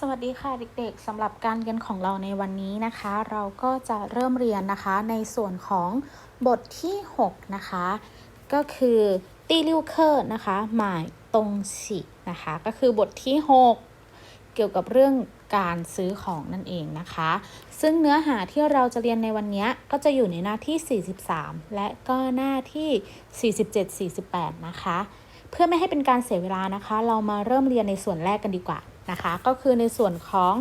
สวัสดีค่ะเด็กๆสำหรับการเรียนของเราในวันนี้นะคะ เราก็จะเริ่มเรียนนะคะในส่วนของบทที่ 6 นะคะ ก็คือตีลิวเคอร์นะคะ หมายตรงฉินะคะ ก็คือบทที่ 6 เกี่ยวกับเรื่องการซื้อของนั่นเองนะคะ ซึ่งเนื้อหาที่เราจะเรียนในวันนี้ก็จะอยู่ในหน้าที่ 43 และก็หน้าที่ 47-48 นะคะ เพื่อไม่ให้เป็นการเสียเวลานะคะ เรามาเริ่มเรียนในส่วนแรกกันดีกว่า นะคะ ก็คือในส่วนของ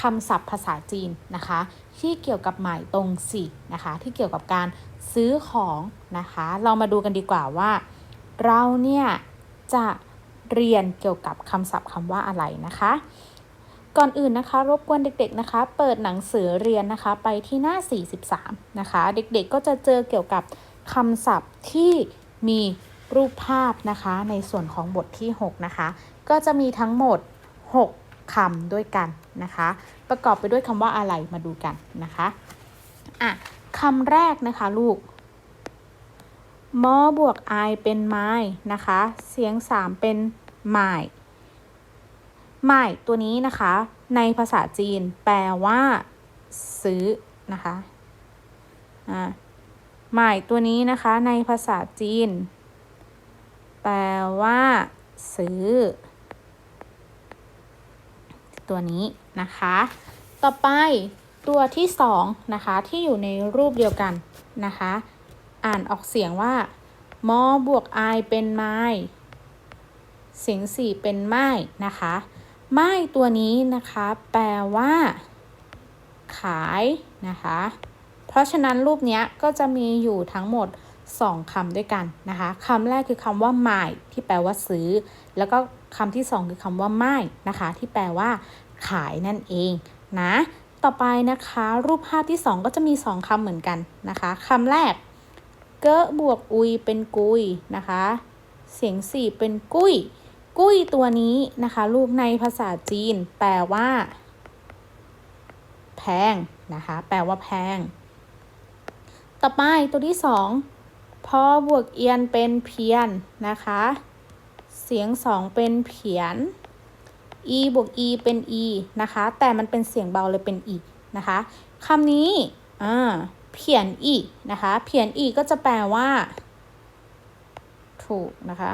คำศัพท์ภาษาจีนนะคะ ที่เกี่ยวกับหมายตรงสี่นะคะ ที่เกี่ยวกับการซื้อของนะคะ เรามาดูกันดีกว่าว่า เราเนี่ยจะเรียนเกี่ยวกับคำศัพท์คำว่าอะไรนะคะ ก่อนอื่นนะคะ รบกวนเด็กๆนะคะ เปิดหนังสือเรียนนะคะไปที่หน้า 43 นะคะ เด็กๆก็จะเจอเกี่ยวกับคำศัพท์ที่มีรูปภาพนะคะในส่วนของบทที่ 6 นะคะ ก็จะมีทั้งหมด 6คำด้วยกันนะคะ ประกอบไปด้วยคำว่าอะไรมาดูกันนะคะอะคำแรกนะคะลูกมอบวก i เป็นไม้นะคะ เสียง 3 เป็นหมายหมายตัวนี้นะคะ ในภาษาจีนแปลว่า ซื้อนะคะอ่าหมายตัวนี้นะคะในภาษาจีน แปลว่า ซื้อ ตัวนี้นะคะ ต่อไปตัวที่สองนะคะที่อยู่ในรูปเดียวกันนะคะ อ่านออกเสียงว่ามอบวก i เป็นไม้เสียงสี่เป็นไม้นะคะไม้ตัวนี้นะคะแปลว่า ขายนะคะ เพราะฉะนั้นรูปนี้ก็จะมีอยู่ทั้งหมด 2คำด้วยกันนะคะคำแรกคือคำว่าไม้ที่แปลว่าซื้อ แล้วก็คำที่สองคือคำว่าไม้นะคะ ที่แปลว่า ขายนั่นเองนะ ต่อไปนะคะ รูปภาพที่ 2 ก็จะมี 2คำเหมือนกันนะคะคำแรกเกะบวกอุยเป็นกุยนะคะ เสียงสี่เป็นกุ้ย กุ้ยตัวนี้นะคะ ลูกในภาษาจีน แปลว่า แพงนะคะ แปลว่าแพง ต่อไปตัวที่สอง พอบวกเอียนเป็นเพียนนะคะ เสียงสองเป็นเพียน e บวก e เป็น e นะคะ แต่มันเป็นเสียงเบาเลยเป็น e นะคะคำนี้อ่าเพียน e นะคะ เพียน e ก็จะแปลว่า ถูกนะคะ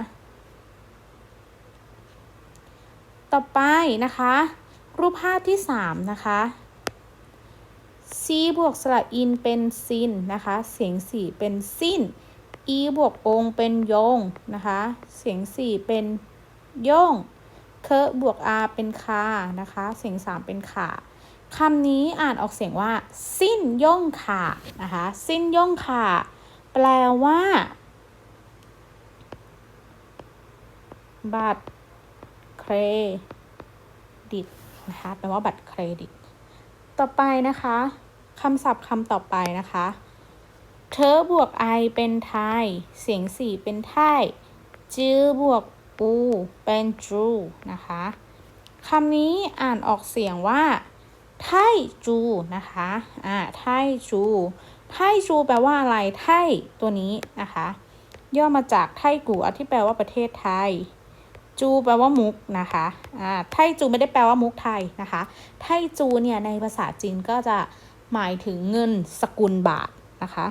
ต่อไปนะคะ รูปภาพที่3นะคะ c บวกสระอินเป็นซินนะคะ เสียง4เป็นสิ้น e บวกองเป็นโยงนะคะ เสียง4เป็นโยงเคบวก r เป็นคานะคะ เสียง3เป็นขาคำนี้อ่านออกเสียงว่า สิ้นย่องขานะคะ สิ้นย่องขาแปลว่า บัตรเครดิตนะคะแปลว่าบัตรเครดิต ต่อไปนะคะคำศัพท์คำต่อไปนะคะ เธอบวก i เป็นไทย เสียง4เป็นไทยจื้อบวกอูเป็นจูนะคะคำนี้อ่านออกเสียงว่าไทจูนะคะอ่าไทจูไทจูแปลว่าอะไรไทตัวนี้นะคะ ย่อมาจากไทกูอที่แปลว่าประเทศไทย จูแปลว่ามุกนะคะอ่าไทจูไม่ได้แปลว่ามุกไทยนะคะ ไทจูเนี่ยในภาษาจีนก็จะหมายถึงเงินสกุลบาทนะคะ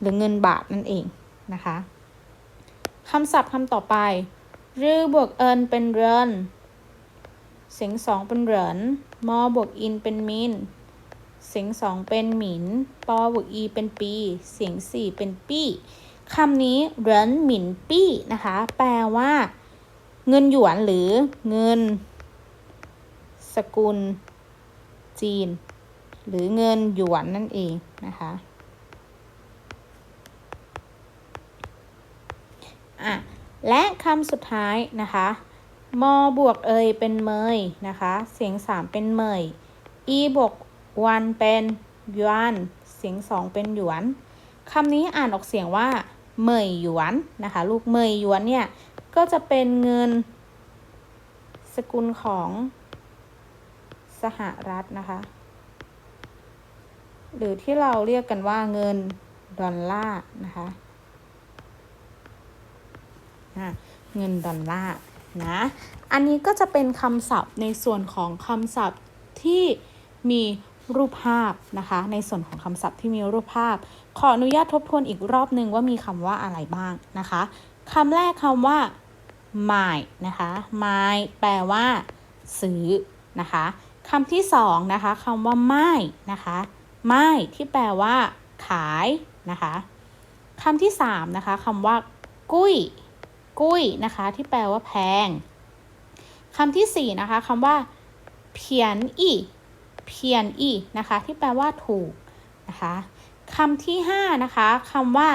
หรือเงินบาทนั่นเองนะคะคำศัพท์คำต่อไปรือบวกเอินเป็นเรินเสียงสองเป็นเหรินมอบวกอินเป็นมิน เสียงสองเป็นหมิน ปอบวกอีเป็นปี เสียงสี่เป็นปี้คำนี้เหรินหมินปี้นะคะ แปลว่า เงินหยวนหรือเงิน สกุล จีน หรือเงินหยวนนั่นเองนะคะ อะและคำสุดท้ายนะคะมบวกเอยเป็นเมยนะคะ เสียง3เป็นเมยอีบวกวันเป็นยวนเสียง2เป็นหยวนคำนี้อ่านออกเสียงว่าเมยหยวนนะคะ ลูกเมยหยวนเนี่ย ก็จะเป็นเงิน สกุลของสหรัฐนะคะ หรือที่เราเรียกกันว่าเงินดอลลาร์นะคะ เงินดอลลาร์นะ อันนี้ก็จะเป็นคำศัพท์ในส่วนของคำศัพท์ที่มีรูปภาพนะคะ ในส่วนของคำศัพท์ที่มีรูปภาพ ขออนุญาตทบทวนอีกรอบนึงว่ามีคำว่าอะไรบ้างนะคะคำแรกคำว่า my นะคะ my แปลว่า ซื้อนะคะคำที่สองนะคะคำว่าไม่นะคะไม่ที่แปลว่า ขายนะคะคำที่สามนะคะคำว่า กุ้ย กุ้ยนะคะ ที่แปลว่าแพงคำที่สี่นะคะคำว่าเพียนอีเพียนอีนะคะ ที่แปลว่าถูกนะคะคำที่ห้านะคะคำว่า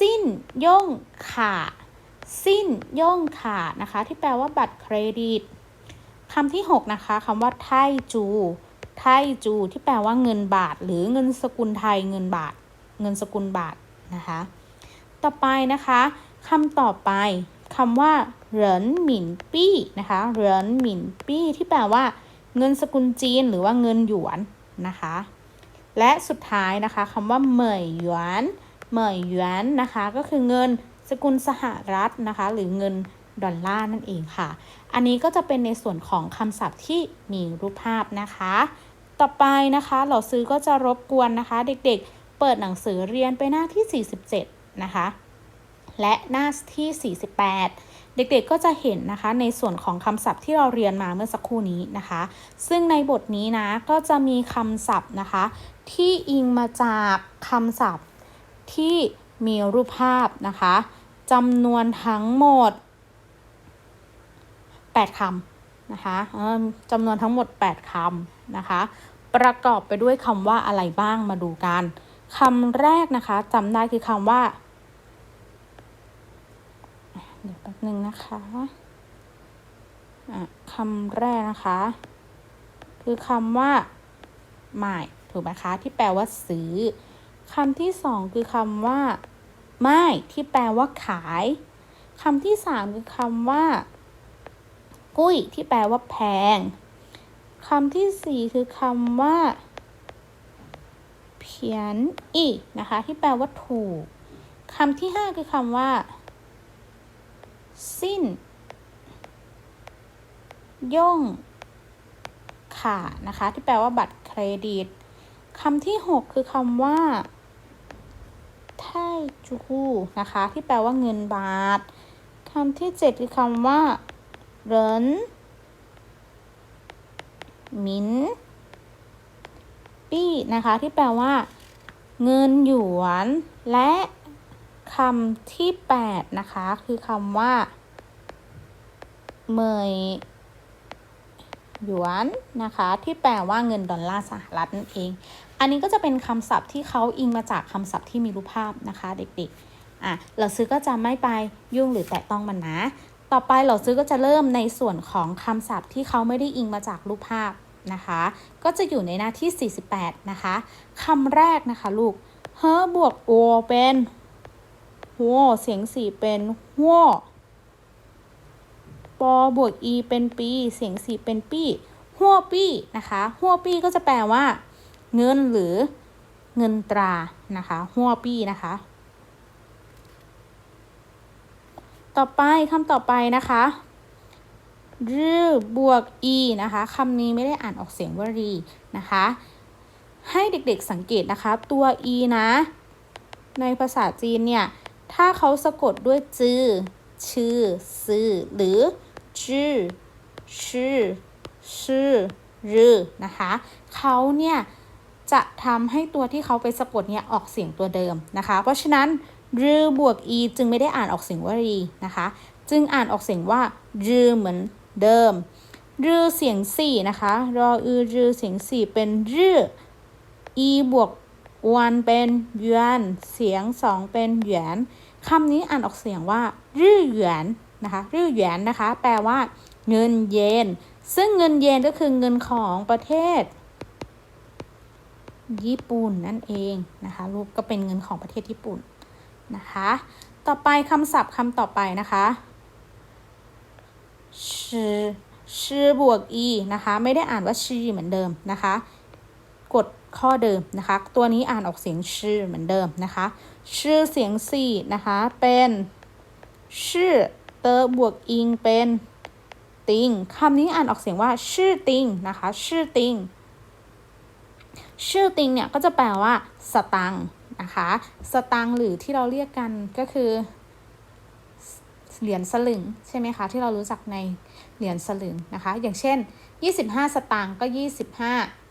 สิ้นย่งขาดสิ้นย่งขาดนะคะ ที่แปลว่าบัตรเครดิตคำที่6นะคะคำว่าไทจูไทจู ที่แปลว่าเงินบาท หรือเงินสกุลไทยเงินบาท เงินสกุลบาทนะคะ ต่อไปนะคะ คำต่อไปคำว่าเหรินหมินปี้นะคะเหรินหมินปี้ที่แปลว่า เงินสกุลจีนหรือว่าเงินหยวนนะคะ และสุดท้ายนะคะคำว่าเหมยหยวนเหมยหยวนนะคะ ก็คือเงินสกุลสหรัฐนะคะ หรือเงินดอลลาร์นั่นเองค่ะ อันนี้ก็จะเป็นในส่วนของคำศัพท์ที่มีรูปภาพนะคะ ต่อไปนะคะเหล่าซื้อก็จะรบกวนนะคะ เด็กๆ เปิดหนังสือเรียนไปหน้าที่ 47 นะคะ และหน้าที่ 48 เด็กๆก็จะเห็นนะคะในส่วนของคำศัพท์ที่เราเรียนมาเมื่อสักครู่นี้นะคะ ซึ่งในบทนี้นะก็จะมีคำศัพท์นะคะ ที่อิงมาจากคำศัพท์ที่มีรูปภาพนะคะจำนวนทั้งหมด 8คำนะคะจำนวนทั้งหมด 8คำนะคะ ประกอบไปด้วยคำว่าอะไรบ้างมาดูกันคำแรกนะคะจำได้คือคำว่า นึงนะคะคำแรกนะคะ คือคำว่าหมายถูกไหมคะที่แปลว่าซื้อคำที่สองคือคำว่า ไม่ที่แปลว่าขายคำที่สามคือคำว่า กุ้ย ที่แปลว่าแพงคำที่สี่คือคำว่าเพียนอีนะคะ ที่แปลว่าถูกคำที่ห้าคือคำว่า สิ้น ย่งขานะคะ ที่แปลว่าบัตรเครดิตคำที่หกคือคำว่าไทจูนะคะ ที่แปลว่าเงินบาทคำที่เจ็ดคือคำว่าเหรินมินปี้นะคะ ที่แปลว่า เงินหยวนและ คำที่แปดนะคะ คือคำว่าเมยหยวนนะคะ ที่แปลว่าเงินดอลลาร์สหรัฐนั่นเอง อันนี้ก็จะเป็นคำศัพท์ที่เขาอิงมาจากคำศัพท์ที่มีรูปภาพนะคะ เด็กๆอะเราซื้อก็จะไม่ไปยุ่งหรือแตะต้องมันนะ ต่อไปเราซื้อก็จะเริ่มในส่วนของคำศัพท์ที่เขาไม่ได้อิงมาจากรูปภาพนะคะ ก็จะอยู่ในหน้าที่ 48 นะคะคำแรกนะคะลูกเฮบวกโอเป็น หัวเสียงสี่เป็นหัวปอบวกอีเป็นปีเสียงสี่เป็นปี้หัวปี้นะคะหัวปี้ก็จะแปลว่า เงินหรือเงินตรานะคะหัวปี้นะคะ ต่อไปคำต่อไปนะคะรือบวก e นะคะคำนี้ไม่ได้อ่านออกเสียงว่ารีนะคะ ให้เด็กๆสังเกตนะคะ ตัว e นะ ในภาษาจีนเนี่ย ถ้าเขาสะกดด้วยจื้อชื่อ ซื่อ หรือ จื้อ ชื่อ ชื่อ รือ นะคะ เขาเนี่ยจะทำให้ตัวที่เขาไปสะกดเนี่ยออกเสียงตัวเดิมนะคะ เพราะฉะนั้นรือบวก e จึงไม่ได้อ่านออกเสียงว่ารีนะคะ จึงอ่านออกเสียงว่ารือเหมือนเดิมรือเสียงสี่นะคะ รออือรือเสียงสี่เป็นรือ e บวก วันเป็นยวนเสียงสองเป็นหยวนคำนี้อ่านออกเสียงว่า รือหยวนนะคะรือหยวนนะคะ แปลว่า เงินเยน ซึ่งเงินเยนก็คือเงินของประเทศ ญี่ปุ่นนั่นเองนะคะ รูปก็เป็นเงินของประเทศญี่ปุ่นนะคะ ต่อไปคำศัพท์คำต่อไปนะคะชื่อชื่อบวก e นะคะ ไม่ได้อ่านว่าชื่อเหมือนเดิมนะคะ กดข้อเดิมนะคะ ตัวนี้อ่านออกเสียงชื่อเหมือนเดิมนะคะ ชื่อเสียงสี่นะคะ เป็นชื่อเตอบวกอิงเป็นติงคำนี้อ่านออกเสียงว่า ชื่อติงนะคะ ชื่อติง ชื่อติงเนี่ยก็จะแปลว่า สตังค์นะคะ สตังค์หรือที่เราเรียกกันก็คือเหรียญสลึงใช่ไหมคะ ที่เรารู้จักในเหรียญสลึงนะคะ อย่างเช่น 25 สตางค์ก็ 25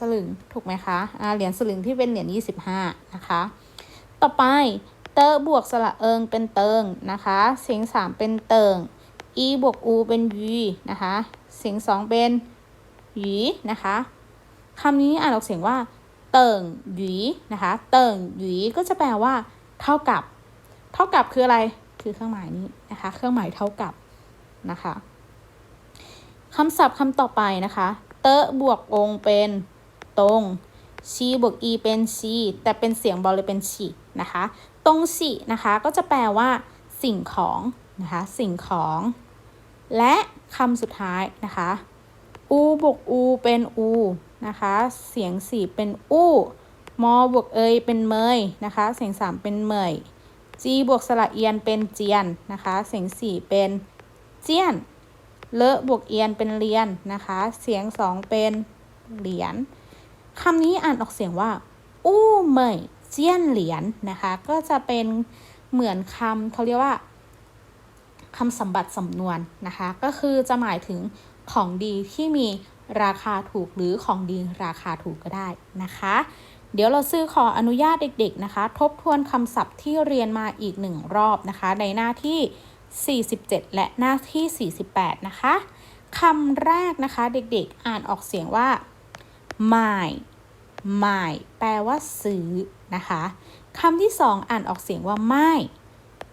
สลึงถูกไหมคะอ่าเหรียญสลึงที่เป็นเหรียญ25นะคะ ต่อไปเตอบวกสระเอิงเป็นเติงนะคะ เสียงสามเป็นเติงอีบวกอูเป็นยีนะคะ เสียงสองเป็นหยีนะคะคำนี้อ่านออกเสียงว่า เติงหยีนะคะ เติงหยีก็จะแปลว่า เท่ากับ เท่ากับคืออะไร คือเครื่องหมายนี้นะคะ เครื่องหมายเท่ากับนะคะคำศัพท์คำต่อไปนะคะ เตะบวกองเป็น ตรงชีบวกอีเป็นชีแต่เป็นเสียงบอลเลยเป็นฉีนะคะ ตรงฉีนะคะก็จะแปลว่า สิ่งของนะคะ สิ่งของ และคำสุดท้ายนะคะอูบวกอูเป็นอูนะคะ เสียงสี่เป็นอู้มอบวกเอยเป็นเมยนะคะ เสียงสามเป็นเมยจีบวกสระเอียนเป็นเจียนนะคะ เสียงสี่เป็นเจียน เลอะบวกเอียนเป็นเรียนนะคะ เสียงสองเป็นเหรียญ คำนี้อ่านออกเสียงว่า อู้เหมยเจียนเหรียญนะคะ ก็จะเป็นเหมือนคำเขาเรียกว่าคำสัมบัติสำนวนนะคะ ก็คือจะหมายถึงของดีที่มีราคาถูกหรือของดีราคาถูกก็ได้นะคะ เดี๋ยวเราซื้อขออนุญาตเด็กๆนะคะ ทบทวนคำศัพท์ที่เรียนมาอีกหนึ่งรอบนะคะ ในหน้าที่ 47 และหน้าที่ 48 นะคะคำแรกนะคะเด็กๆอ่านออกเสียงว่า my my แปลว่าซื้อนะคะคำที่สองอ่านออกเสียงว่าไม่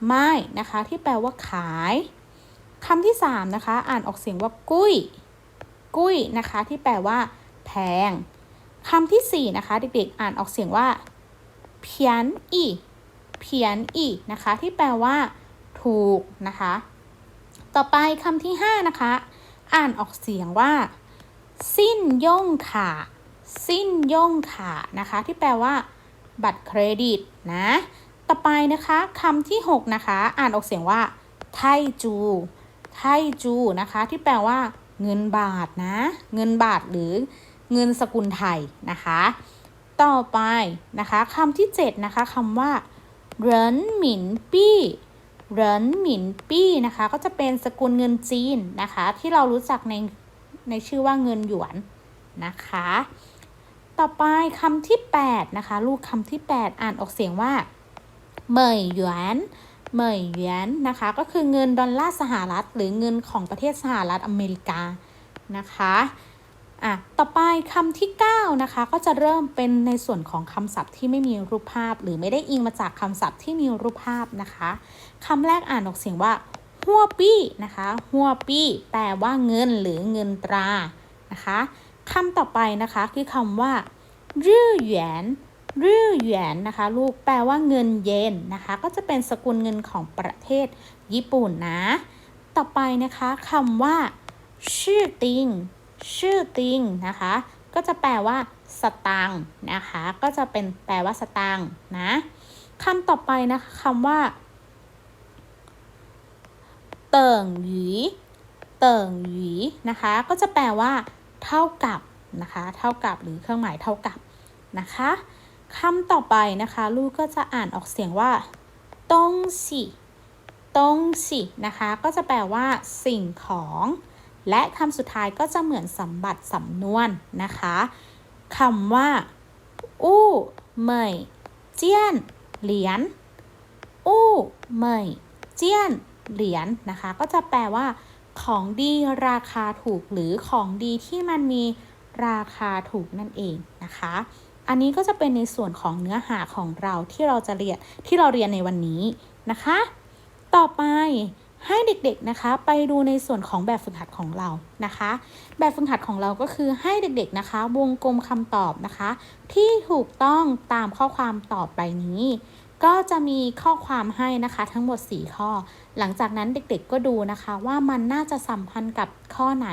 ไม่นะคะ ที่แปลว่าขายคำที่สามนะคะ อ่านออกเสียงว่ากุ้ย กุ้ยนะคะ ที่แปลว่า แพงคำที่สี่นะคะ เด็กๆ อ่านออกเสียงว่าเพียนอีเพียนอีนะคะ ที่แปลว่า ถูกนะคะ ต่อไปคำที่ห้านะคะ อ่านออกเสียงว่า สิ้นย่งขา สิ้นย่งขานะคะ ที่แปลว่า บัตรเครดิตนะ ต่อไปนะคะคำที่ 6 นะคะ อ่านออกเสียงว่า ไทจู ไทจูนะคะ ที่แปลว่า เงินบาทนะ เงินบาทหรือเงินสกุลไทยนะคะ ต่อไปนะคะคำที่ 7 นะคะคำว่าเหรินหมินปี้เหรินหมินปี้นะคะ ก็จะเป็นสกุลเงินจีนนะคะ ที่เรารู้จักในในชื่อว่าเงินหยวนนะคะ ต่อไปคำที่ 8 นะคะ ลูกคำที่ 8 อ่านออกเสียงว่าเหมยหยวนเหมยหยวนนะคะ ก็คือเงินดอลลาร์สหรัฐ หรือเงินของประเทศสหรัฐอเมริกานะคะอะต่อไปคำที่ 9 นะคะ ก็จะเริ่มเป็นในส่วนของคำศัพท์ที่ไม่มีรูปภาพ หรือไม่ได้อิงมาจากคำศัพท์ที่มีรูปภาพนะคะคำแรกอ่านออกเสียงว่าหัวปี้นะคะหัวปี้แปลว่าเงินหรือเงินตรานะคะ คำต่อไปนะคะคือคำว่ารื่อหยวนรื่อหยวนนะคะลูกแปลว่าเงินเยนนะคะ ก็จะเป็นสกุลเงินของประเทศญี่ปุ่นนะ ต่อไปนะคะคำว่า ชื่อติง ชื่อติงนะคะ ก็จะแปลว่า สตังนะคะ ก็จะเป็นแปลว่าสตังนะคำต่อไปนะคะคำว่า เติ่งหยีเติ่งหยีนะคะ ก็จะแปลว่า เท่ากับนะคะ เท่ากับหรือเครื่องหมายเท่ากับนะคะคำต่อไปนะคะ ลูกก็จะอ่านออกเสียงว่าตงสิตงสินะคะ ก็จะแปลว่า สิ่งของ และคำสุดท้ายก็จะเหมือนสมบัติสำนวนนะคะคำว่า อู้เหมยเจียน เหรียญอู้เหมยเจียน เหรียญนะคะ ก็จะแปลว่า ของดีราคาถูกหรือของดีที่มันมีราคาถูกนั่นเองนะคะ อันนี้ก็จะเป็นในส่วนของเนื้อหาของเราที่เราจะเรียนที่เราเรียนในวันนี้นะคะ ต่อไปให้เด็กๆนะคะ ไปดูในส่วนของแบบฝึกหัดของเรานะคะ แบบฝึกหัดของเราก็คือให้เด็กๆนะคะ วงกลมคำตอบนะคะ ที่ถูกต้องตามข้อความตอบไปนี้ ก็จะมีข้อความให้นะคะทั้งหมด 4 ข้อ หลังจากนั้นเด็กๆก็ดูนะคะว่ามันน่าจะสัมพันธ์กับข้อไหน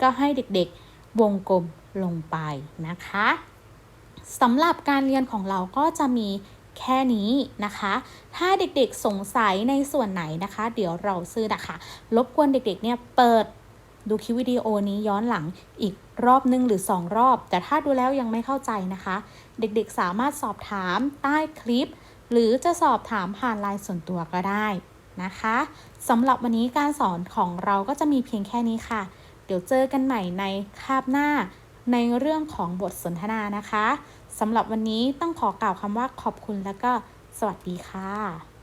ก็ให้เด็กๆวงกลมลงไปนะคะสำหรับการเรียนของเราก็จะมีแค่นี้นะคะ ถ้าเด็กๆสงสัยในส่วนไหนนะคะ เดี๋ยวเราซื้อนะคะ รบกวนเด็กๆเนี่ยเปิดดูคลิปวิดีโอนี้ย้อนหลังอีกรอบหนึ่งหรือ 2 รอบ แต่ถ้าดูแล้วยังไม่เข้าใจนะคะ เด็กๆสามารถสอบถามใต้คลิป หรือจะสอบถามผ่านไลน์ส่วนตัวก็ได้นะคะสำหรับวันนี้การสอนของเราก็จะมีเพียงแค่นี้ค่ะ เดี๋ยวเจอกันใหม่ในคาบหน้าในเรื่องของบทสนทนานะคะสำหรับวันนี้ต้องขอกล่าวคำว่าขอบคุณแล้วก็สวัสดีค่ะ